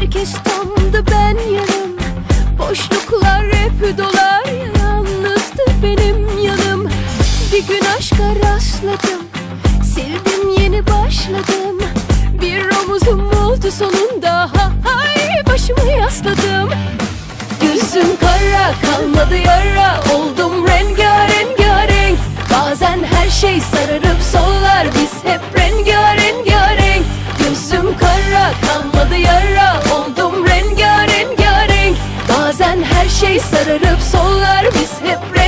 Herkes tamdı ben yanım Boşluklar hep dolar rastladım. Sildim yeni başladım. Bir omuzum oldu sonunda. Ha, Hay başımı yasladım. Gözüm kara kalmadı yara. Oldum rengarenk Bazen her şey sararıp sollar. Biz hep rengarenk Gözüm kara kalmadı yara. Oldum rengarenk Bazen her şey sararıp sollar. Biz hep